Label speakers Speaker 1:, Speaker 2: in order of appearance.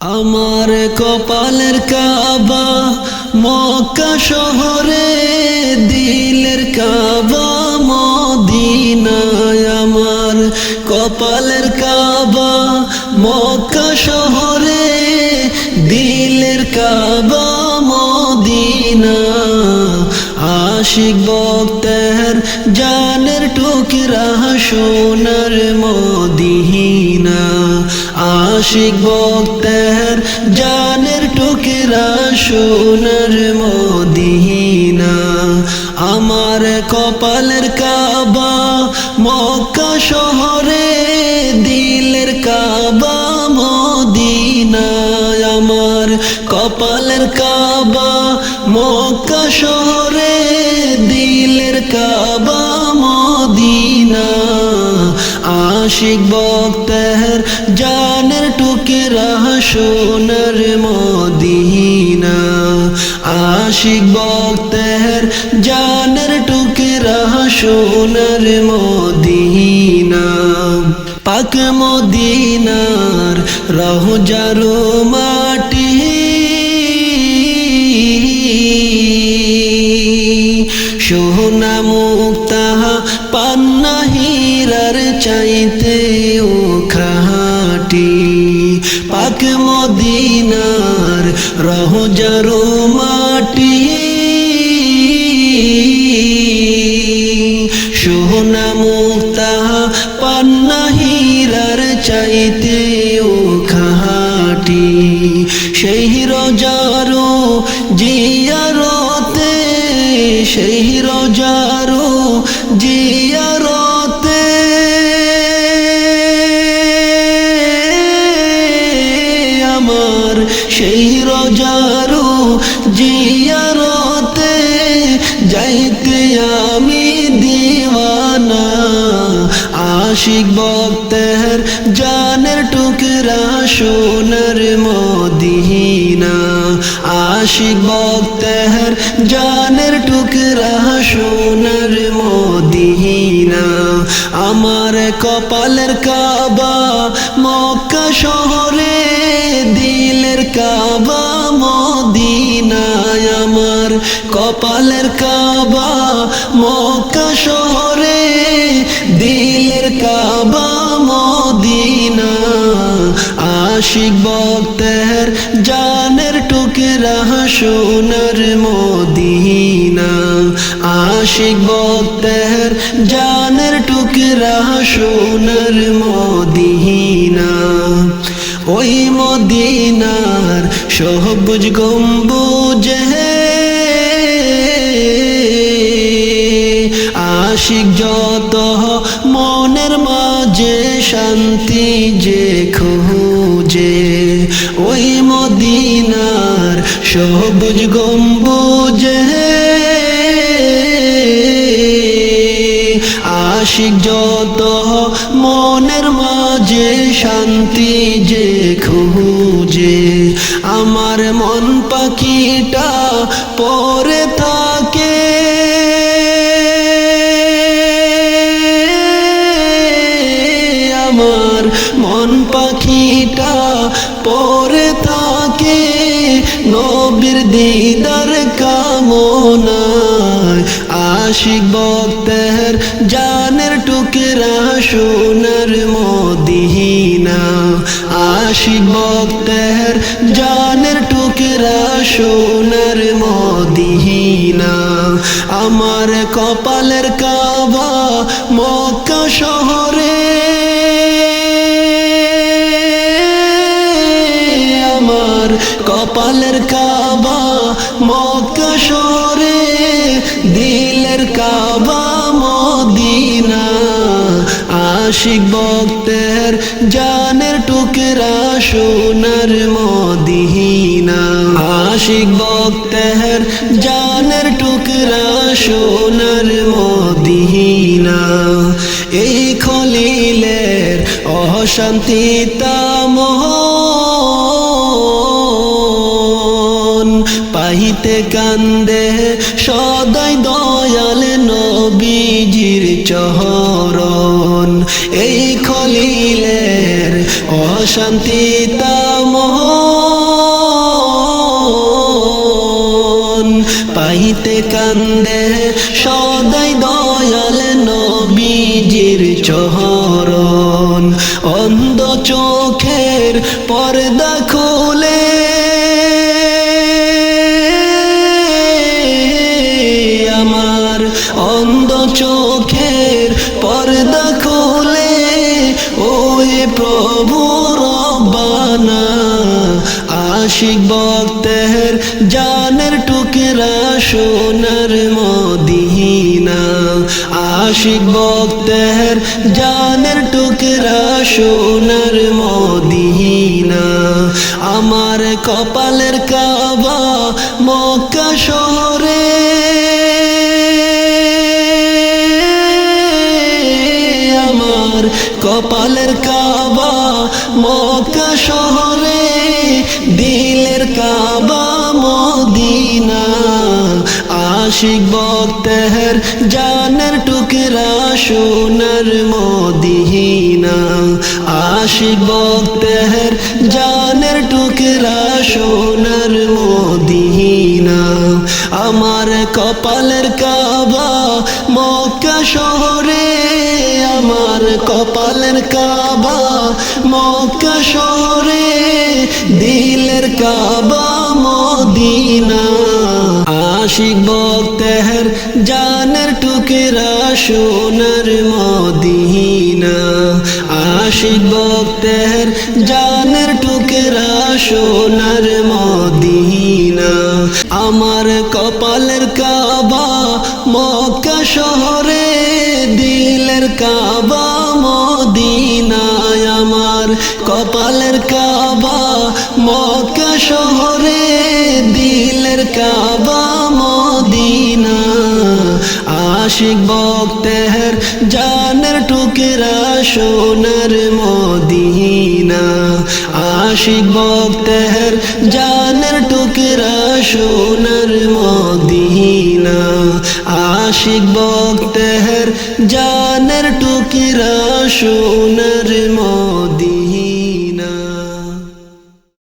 Speaker 1: আমার কপালের কাবা মক্কা শহরে, দিলের কাবা মদিনায়। আমার কপালের কাবা মক্কা শহরে, দিলের কাবা মদিনা আশিক বক্তের জানের টুকরা সোনার মদিনা। আশিক বক্তের জানের টুকরা সোনার মদিনা। আমার কপালের কাবা মক্কা শহরে, দিলের কাবা মদিনা আমার কপালের কাবা মক্কা শহরে কাবা, মদিনা। আশিক বক্তের জানের টুকরা সোনার মদিনা। আশিক বক্তের জানের টুকরা সোনার মদিনা। পাক মদিনার রহ জারু মাটি সোনা মুক্তাহা পান্না হীরার চাইতে ও খাটি পাক মদিনার রহ জারু মাটি সোনা মুক্তাহা পান্না হীরার চাইতে ও খাটি জিয়ারতে আমার সেই রোজারো জিয়ারতে যাইতে আমি দিওয়ানা। আশিক বক্তের জানের টুকরা সোনার মদিনা। আশিক বক্তের জানের টুকরা সোনার আমার কপালের কাবা, মক্কা শহরে দিলের কাবা, মদিনায় আমার কপালের কাবা, মক্কা শহরে দিলের কাবা মদিনা আশিক বক্তের জানের টুকরা সোনার মদিনা আশিক বক্তের জানের টুকরা সোনার মদিনা, ওই মদিনার সবুজ গম্বুজ আশিক যত মনের মাঝে শান্তি যে খুঁজে, ওই মদিনার সবুজ গম্বুজ আশিক যত মনের মাঝে শান্তি যে খুঁজে, আমার মন পাখিটা পরে থাকে। আমার মন পাখিটা পরে থাকে, নবীর দিদার কামনায় আশিক বক্তের জানের টুকরা সোনার মদিনা। আশিক বক্তের জানের টুকরা সোনার মদিনা। আমার কপালের কাবা মক্কা শহরে। আমার কপালের কাবা মক্কা শহরে। কাবা মদিনা, আশিক বক্তের জানের টুকরা সোনার মদিনা। আশিক বক্তের জানের টুকরা সোনার মদিনা। এই খলিলের অশান্তি তামহ পাহিতে কান্দে দয়াল নবীজির চহরণ এই খলিলের অশান্তি তামহ পাইতে কান্দে সদাই দয়াল নবীজির চহরণ অন্ধ চোখের পর্দা খো ওই প্রভু রব্বানা। আশিক ভক্তের জানের টুকরা সোনার মদিনা। আশিক ভক্তের জানের টুকরা সোনার মদিনা। আমার কপালের কাবা মক্কা শহরে। আমার কপালের কাবা মক্কা শহরে দিলের কাবা মদিনা। আশিক ভক্তের জানের টুকরা সোনার মদিনা। আশিক ভক্তের জানের টুকরা সোনার মদিনা। আমার কপালের কাবা মক্কা শহরে, আমার কপালের কাবা মক্কা শহরে, দিলের কাবা মদিনা। আশিক ভক্তের জানের টুকরা সোনার মদিনা। আশিক ভক্তের জানের টুকরা সোনার মদিনা। আমার কপালের কাবা মক্কা শহরে, দিলের কাবা মদিনায়। আমার কপালের কাবা মক্কা শহরে আশিক ভক্তের জানের টুকরা সোনার মদিনা। আশিক ভক্তের জানের টুকরা সোনার মদিনা। আশিক ভক্তের জানের টুকরা সোনার মদিনা।